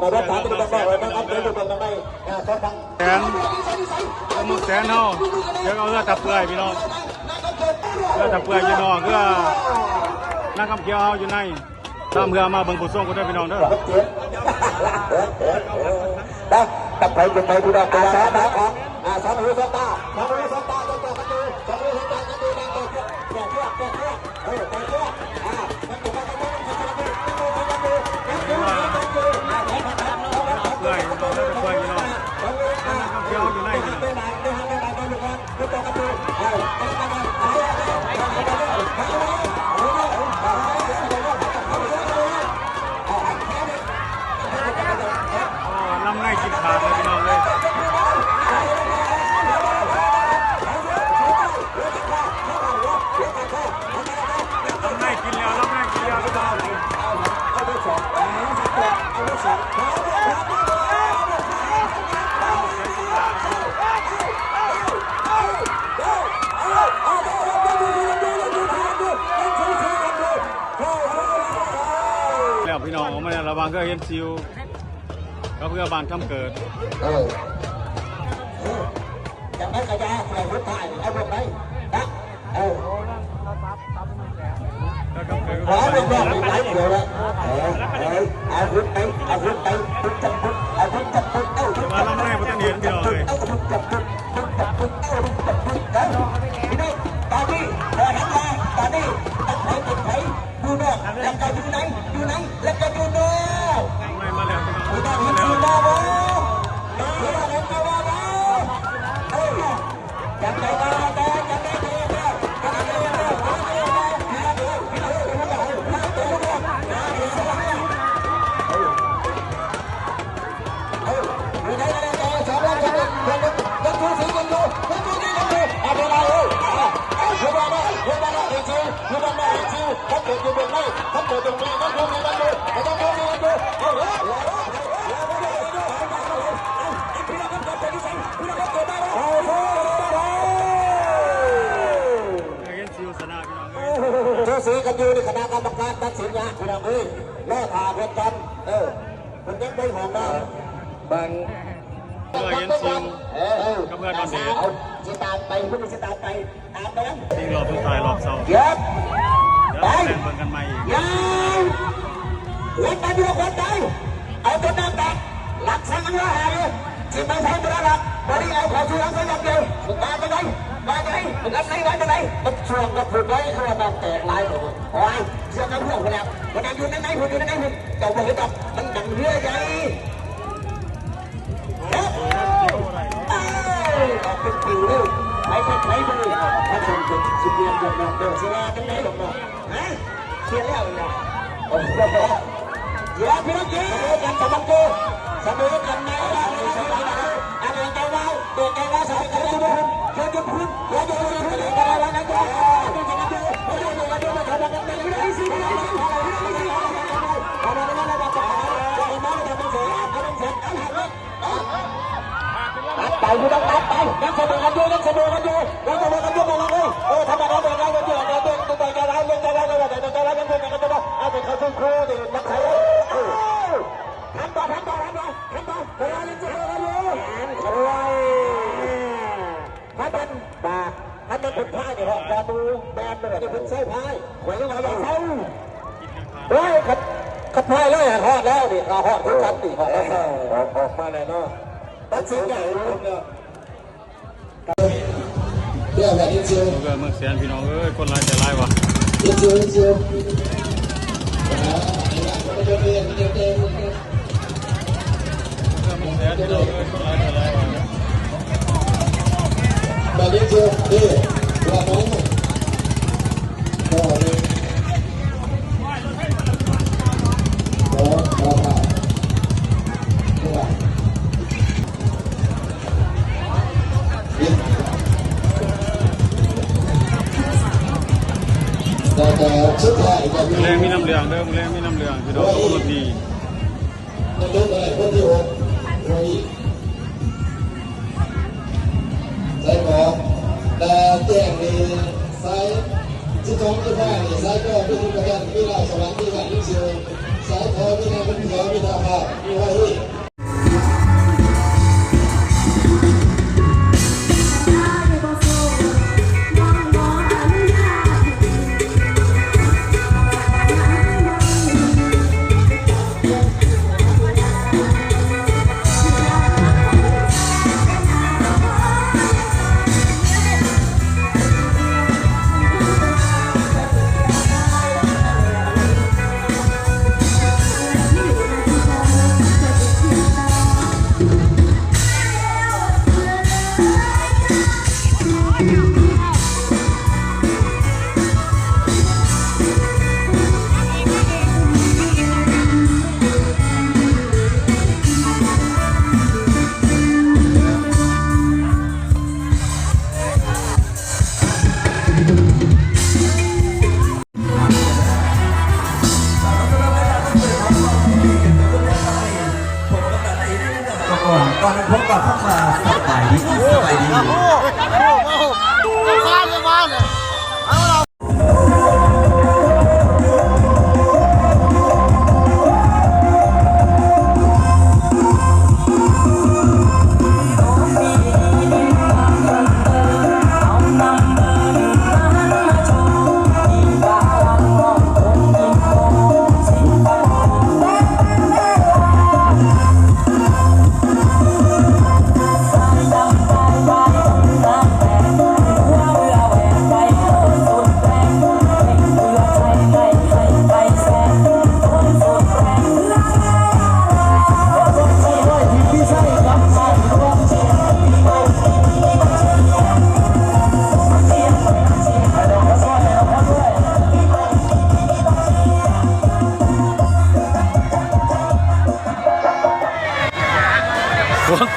ในรถถามที่ต้องบอกเลยนะครับในรถถังทำได้เขาฟังแสนเอามือแสนเฮาเดี๋ยวเอาเรือจับเปลือยพี่น้องเรือจับเปลือยอยู่นอกเรือนักคำเกี่ยวเฮาอยู่ในตามเรือมาเบิ่งผู้ส่งก็ได้พี่น้องเด้อเจ็บนะตัดไปเป็ไปดูดอกอาสาตาของอาสามือสตาสามือตาต้องต่อกันดูส เนี่ยระวังก็เห็นซิวก็เพื่อบานคำเกิดเออจะไม่กระยาใส่หัวถ่ายเอาลงไปนะเออก็คำเกิดขอลงรอบอีกหลายเดียวแล้วเออเออเอาพุทไปเอาพุทไปพุทจับพุทเอาพุทจับพุทเอาพุทมาจับ นนะคุณเอาเอ้ยล่อถาเพื่อนกัน เออคุณยังไม่หอมนะบางเพื่อเห็นซิวเออเออกับเพื่อนตอนเด็กเอาสิตามไปคุณสิตามไปตามไปนะซิงรอบสุดท้ายรอบเสาร์เย็บเดี๋ยวไปแข่งเบิ่งกันใหม่อีกยาวเล่นกันอยู่คนเดียวเอาตัวน้ำแตกหลักสังกันว่าหาเลยสิไม่ใช่ตัวหลัก วันนี้เอาของช่วยเขาอย่างเดียวมึงมาไปไหนมาไปไหนมึงรับไหนมาไปไหนมันช่วงกับผูกไว้เขาว่าน้ำแตกลายหมดโอ้ยเชื่อกันพวกไปแล้วมันอยู่ในไหนผมอยู่ในไหนผมเจ้าบอกให้ตับมันดังเรือใหญ่เฮ้ยออกเป็นปิวเลยไปไปไปไปถ้าชมคนสิบเดือนเดือนเดือนเสียกันไหนหรอกเนาะฮะเสียร์แล้วเนาะโอ้โหอย่าพี่น้องเจ้ากันสมันโกเสมอกันไหนล่ะ ตัดไปคุณต้องตัดไปยังเสมอกันอยู่ยังเสมอกันอยู่ยังเสมอกันอยู่มาเลยเออทำอะไรกันได้กันอยู่กันตัวตัวตัวกันได้เรื่องกันได้กันได้กันได้กันได้กันได้เอาไปเขาสู้ครูดินักไทยทำต่อทำต่อทำต่อทำต่อเวลาเล่นจะเฮกันอยู่แอนรวยถ้าเป็นบาถ้าเป็นคนพ่ายเนี่ยฮะดูแบนเลยจะเป็นเส้พายหวยก็มาอย่างเท่าเฮ้ยขัดขัดพายเลยฮอดแล้วดิเราฮอดทุกกันดิฮอดออกมาเลยเนาะ ตัดสินใจรู้เนี่ยเรื่องแบบนี้เชียวเพื่อเมืองแสนพี่น้องเอ้ยคนหลายแต่หลายวะเชียวเชียวเแต่ชุดไทยจะมีแรงมีน้ำเหลืองเด้อแรงมีน้ำเหลืองพี่น้องทุกคนดีมันเล่นอะไรคนที่หกโรยใส่หมอกแต่แจ้งนี่ใส่ที่ท้องที่ผ้านี่ใส่ก็เป็นกระดานมีลายสวรรค์มีการยิ่งเชียวสายทอมีนายเป็นเขียวมีตาภาพมีว่ ก่อนก่อนนั้นพบกับเข้ามาสบายดีสบายดีฝน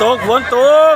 ตกฝนตก